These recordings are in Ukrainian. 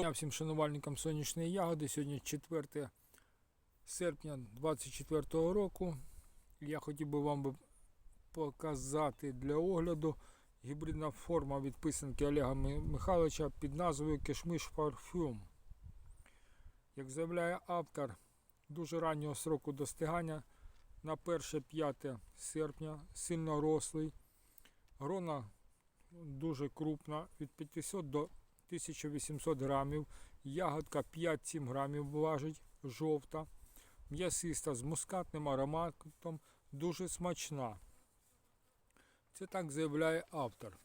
Доброго всім шанувальникам сонячної ягоди. Сьогодні 4 серпня 2024 року. Я хотів би вам показати для огляду гібридна форма від писанки Олега Михайловича під назвою Кишмиш Парфюм. Як заявляє автор, дуже раннього сроку достигання на 1-5 серпня, сильно рослий. Грона дуже крупна, від 500 до 1800 грамів. Ягодка 5-7 грамів важить, жовта, м'ясиста з мускатним ароматом, дуже смачна. Це так заявляє автор.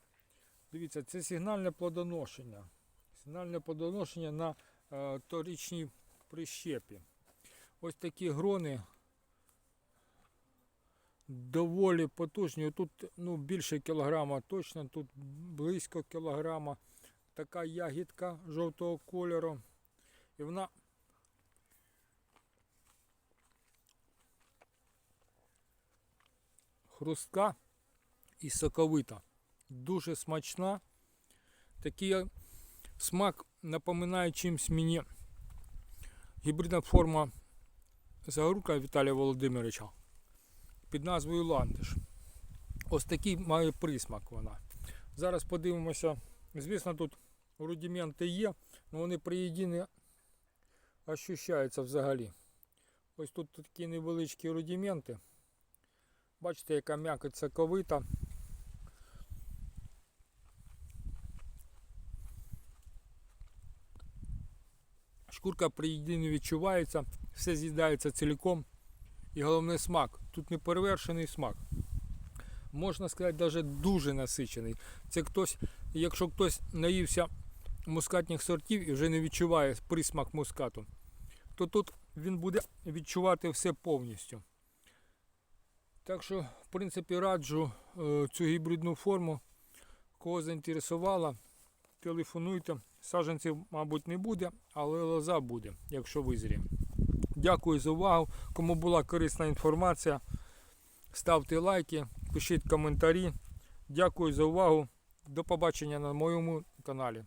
Дивіться, це сигнальне плодоношення. Сигнальне плодоношення на е, торічній прищепі. Ось такі грони доволі потужні. Тут ну, більше кілограма точно, тут близько кілограма така ягідка жовтого кольору. І вона хрустка і соковита. Дуже смачна. Такий смак напоминає чимсь мені гібридна форма загорка Віталія Володимировича під назвою Ландиш. Ось такий має присмак вона. Зараз подивимося. Звісно, тут рудименти є, але вони при їді не ощущаються взагалі. Ось тут такі невеличкі рудименти. Бачите, яка м'якоть соковита. Шкурка при не відчувається, все з'їдається цілком. І головне смак. Тут не перевершений смак. Можна сказати, навіть дуже насичений. Це хтось, якщо хтось наївся мускатних сортів і вже не відчуває присмак мускату, то тут він буде відчувати все повністю. Так що, в принципі, раджу е, цю гібридну форму. Кого заінтересувала, телефонуйте. Саджанців, мабуть, не буде, але лоза буде, якщо визріє. Дякую за увагу. Кому була корисна інформація, ставте лайки, пишіть коментарі. Дякую за увагу. До побачення на моєму каналі.